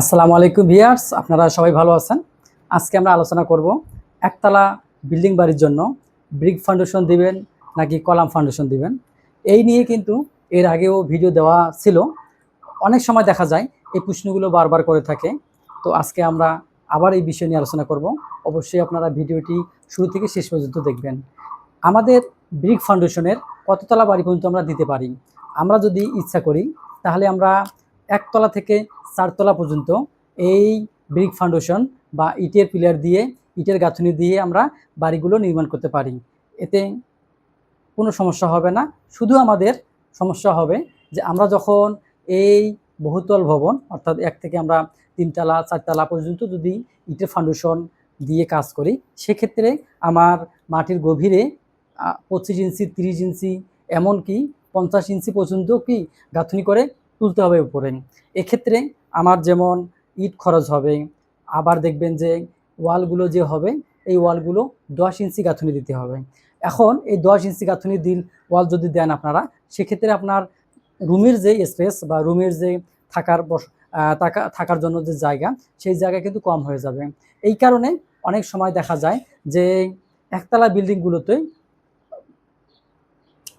আসসালামু আলাইকুম ভিয়ার্স, আপনারা সবাই ভালো আছেন? আজকে আমরা আলোচনা করব একতলা বিল্ডিং বাড়ির জন্য ব্রিক ফাউন্ডেশন দিবেন নাকি কলাম ফাউন্ডেশন দিবেন। এই নিয়ে কিন্তু এর আগেও ভিডিও দেওয়া ছিল। অনেক সময় দেখা যায় এই প্রশ্নগুলো বারবার করে থাকে। তো আজকে আমরা আবার এই বিষয় নিয়ে আলোচনা করব। অবশ্যই আপনারা ভিডিওটি শুরু থেকে শেষ পর্যন্ত দেখবেন। আমাদের ব্রিক ফাউন্ডেশনের কততলা বাড়ি পর্যন্ত আমরা দিতে পারি? আমরা যদি ইচ্ছা করি, তাহলে আমরা একতলা থেকে চারতলা পর্যন্ত এই ব্রিক ফাউন্ডেশন বা ইটের পিলার দিয়ে, ইটের গাঁথনি দিয়ে আমরা বাড়িগুলো নির্মাণ করতে পারি। এতে কোনো সমস্যা হবে না। শুধু আমাদের সমস্যা হবে যে আমরা যখন এই বহুতল ভবন, অর্থাৎ এক থেকে আমরা তিনতলা, চারতলা পর্যন্ত যদি ইটের ফাউন্ডেশন দিয়ে কাজ করি, সেক্ষেত্রে আমার মাটির গভীরে পঁচিশ ইঞ্চি, তিরিশ ইঞ্চি, এমনকি পঞ্চাশ ইঞ্চি পর্যন্ত কি গাঁথনি করে তুলতে হবে উপরে। এক্ষেত্রে আমার যেমন ইট খরচ হবে, আবার দেখবেন যে ওয়ালগুলো যে হবে, এই ওয়ালগুলো দশ ইঞ্চি গাঁথনি দিতে হবে। এখন এই দশ ইঞ্চি গাঁথুনি দিল ওয়াল যদি দেন আপনারা, সেক্ষেত্রে আপনার রুমের যে স্পেস বা রুমের যে থাকার বস থাকা, থাকার জন্য যে জায়গা, সেই জায়গা কিন্তু কম হয়ে যাবে। এই কারণে অনেক সময় দেখা যায় যে একতলা বিল্ডিংগুলোতে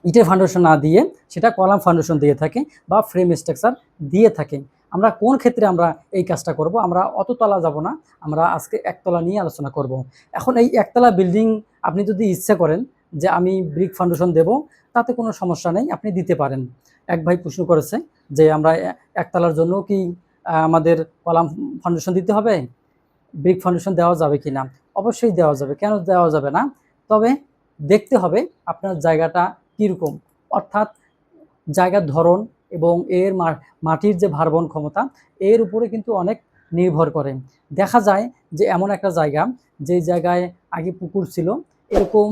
ইটের ফাউন্ডেশন না দিয়ে, সেটা কলাম ফাউন্ডেশন দিয়ে থাকে বা ফ্রেম স্ট্রাকচার দিয়ে থাকে। আমরা কোন ক্ষেত্রে আমরা এই কাজটা করব? আমরা অত তলা যাব না, আমরা আজকে একতলা নিয়ে আলোচনা করব। এখন এই একতলা বিল্ডিং আপনি যদি ইচ্ছা করেন যে আমি ব্রিক ফাউন্ডেশন দেব, তাতে কোনো সমস্যা নেই, আপনি দিতে পারেন। এক ভাই প্রশ্ন করেছে যে, আমরা একতলার জন্য কি আমাদের কলাম ফাউন্ডেশন দিতে হবে? ব্রিক ফাউন্ডেশন দেওয়া যাবে কি না? অবশ্যই দেওয়া যাবে। কেন দেওয়া যাবে না? তবে দেখতে হবে আপনার জায়গাটা কীরকম? অর্থাৎ জায়গার ধরন এবং এর মাটির যে ভারবন ক্ষমতা, এর উপরে কিন্তু অনেক নির্ভর করে। দেখা যায় যে এমন একটা জায়গা, যে জায়গায় আগে পুকুর ছিল, এরকম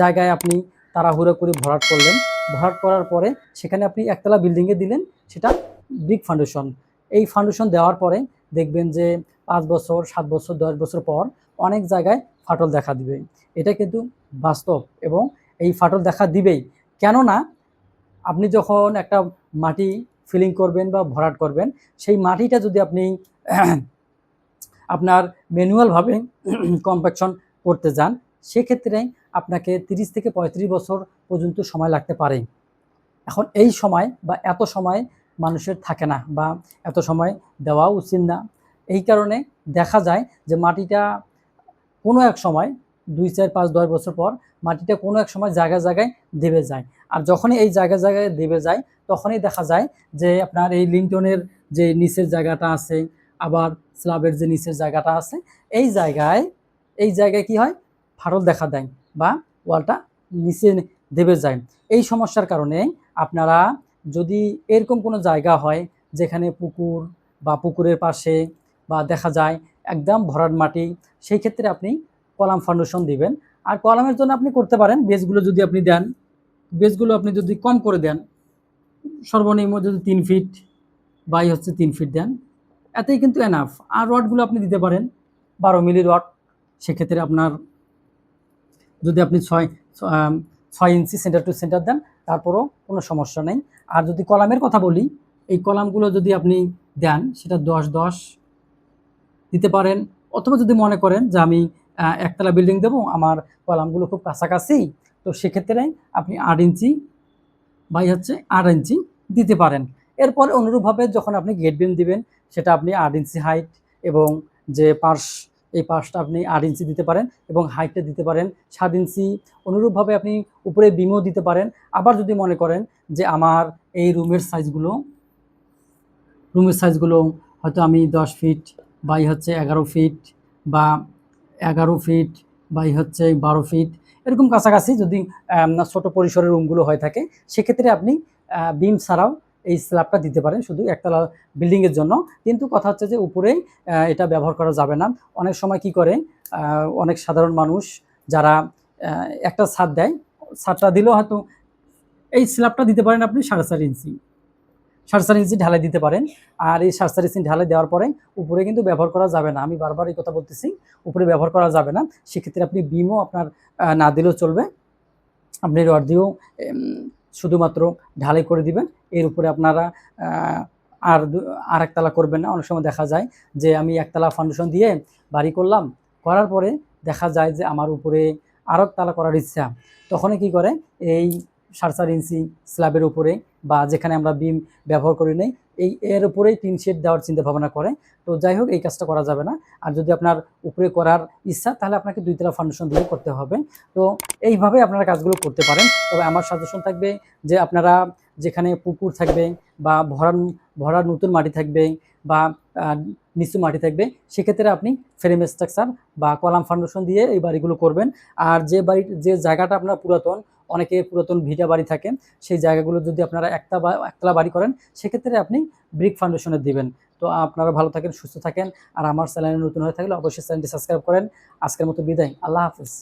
জায়গায় আপনি তাড়াহুড়ো করে ভরাট করলেন। ভরাট করার পরে সেখানে আপনি একতলা বিল্ডিংয়ে দিলেন, সেটা ব্রিক ফাউন্ডেশন এই ফাউন্ডেশন দেওয়ার পরে দেখবেন যে পাঁচ বছর, সাত বছর, দশ বছর পর অনেক জায়গায় ফাটল দেখা দিবে। এটা কিন্তু বাস্তব এবং এই ফাটল দেখা দিবেই। কেননা আপনি যখন একটা মাটি ফিলিং করবেন বা ভরাট করবেন, সেই মাটিটা যদি আপনি আপনার ম্যানুয়ালভাবে কম্প্যাকশন করতে যান, সেক্ষেত্রে আপনাকে তিরিশ থেকে পঁয়ত্রিশ বছর পর্যন্ত সময় লাগতে পারে। এখন এই সময় বা এত সময় মানুষের থাকে না বা এত সময় দেওয়া উচিত না। এই কারণে দেখা যায় যে মাটিটা কোনো এক সময় দুই চার পাঁচ দশ বছর পর মাটিটা কোনো এক সময় জায়গায় জায়গায় দেবে যায়। আর যখনই এই জায়গায় জায়গায় দেবে যায়, তখনই দেখা যায় যে আপনার এই লিংটনের যে নিচের জায়গাটা আছে, আবার স্লাবের যে নিচের জায়গাটা আছে, এই জায়গায় এই জায়গায় কি হয়? ফাটল দেখা দেয় বা ওয়ালটা নিচে দেবে যায়। এই সমস্যার কারণে আপনারা যদি এরকম কোনো জায়গা হয়, যেখানে পুকুর বা পুকুরের পাশে বা দেখা যায় একদম ভরাট মাটি, সেই ক্ষেত্রে আপনি কলাম ফাউন্ডেশন দিবেন। আর কলামের জন্য আপনি করতে পারেন, বেসগুলো যদি আপনি দেন, বেসগুলো আপনি যদি কম করে দেন, সর্বনিম্ন যদি তিন ফিট বাই হচ্ছে তিন ফিট দেন, এতেই কিন্তু এনাফ আর রডগুলো আপনি দিতে পারেন, বারো মিলি রড, সেক্ষেত্রে আপনার যদি আপনি ছয় ছয় ইঞ্চি সেন্টার টু সেন্টার দেন, তারপরও কোনো সমস্যা নেই। আর যদি কলামের কথা বলি, এই কলামগুলো যদি আপনি দেন, সেটা দশ দশ দিতে পারেন। অথবা যদি মনে করেন যে আমি একতলা বিল্ডিং দেবো, আমার কলামগুলো খুব কাছাকাছি। তো সেক্ষেত্রে আপনি আট ইঞ্চি বাই হচ্ছে আট ইঞ্চি দিতে পারেন। এরপর অনুরূপভাবে যখন আপনি গেট বিম দিবেন, সেটা আপনি আট ইঞ্চি হাইট এবং যে পার্শ এই পার্শটা আপনি আট ইঞ্চি দিতে পারেন এবং হাইটটা দিতে পারেন সাত ইঞ্চি। অনুরূপভাবে আপনি উপরে বিমও দিতে পারেন। আবার যদি মনে করেন যে আমার এই রুমের সাইজগুলো রুমের সাইজগুলো হয়তো আমি দশ ফিট বাই হচ্ছে এগারো ফিট বা এগারো ফিট বাই হচ্ছে বারো ফিট এরকম কাছাকাছি যদি ছোট পরিসরের রুমগুলো হয়ে থাকে, সেক্ষেত্রে আপনি বিম ছাড়াও এই স্ল্যাবটা দিতে পারেন শুধু একতলা বিল্ডিংয়ের জন্য। কিন্তু কথা হচ্ছে যে উপরেই এটা ব্যবহার করা যাবে না। অনেক সময় কি করে অনেক সাধারণ মানুষ যারা একটা ছাদ দেয়, ছাদটা দিলেও হয়তো এই স্ল্যাবটা দিতে পারেন আপনি সাড়ে চার ইঞ্চি। সাড়ে ইঞ্চি ঢালাই দিতে পারেন। আর এই সাড়ে ইঞ্চি ঢালাই দেওয়ার পরে উপরে কিন্তু ব্যবহার করা যাবে না। আমি বারবার এই কথা বলতেছি, উপরে ব্যবহার করা যাবে না। সেক্ষেত্রে আপনি বিমও আপনার না দিলেও চলবে। আপনি রড দিয়েও শুধুমাত্র ঢালাই করে দিবেন। এর উপরে আপনারা আর আর একতলা করবেন না। অনেক সময় দেখা যায় যে আমি একতলা ফাউন্ডেশন দিয়ে বাড়ি করলাম। করার পরে দেখা যায় যে আমার উপরে আরও একতলা করার ইচ্ছা। তখনই কি করে? এই সাড়ে চার ইঞ্চি স্ল্যাবের উপরে বা যেখানে আমরা বিম ব্যবহার করি নাই, এই এর উপরেই টিন শেড দেওয়ার চিন্তা ভাবনা করে। তো যাই হোক, এই কাজটা করা যাবে না। আর যদি আপনার উপরে করার ইচ্ছা, তাহলে আপনাকে দুইতলা ফাউন্ডেশন দিয়ে করতে হবে। তো এইভাবে আপনারা কাজগুলো করতে পারেন। তবে আমার সাজেশন থাকবে যে আপনারা যেখানে পুকুর থাকবে বা ভরার ভরার নতুন মাটি থাকবে বা নিচু মাটি থাকবে, সেক্ষেত্রে আপনি ফ্রেম স্ট্রাকচার বা কলাম ফাউন্ডেশন দিয়ে এই বাড়িগুলো করবেন। আর যে বাড়ি যে জায়গাটা আপনার পুরাতন, অনেকে পুরাতন ভিটা বাড়ি থাকে, সেই জায়গাগুলো যদি আপনারা একটা বা, একতলা বাড়ি করেন, সেক্ষেত্রে আপনি ব্রিক ফাউন্ডেশনে দিবেন। তো আপনারা ভালো থাকেন, সুস্থ থাকেন। আর আমার চ্যানেলে নতুন হয়ে থাকলে অবশ্যই চ্যানেলটি সাবস্ক্রাইব করেন। আজকের মতো বিদায়। আল্লাহ হাফিজ।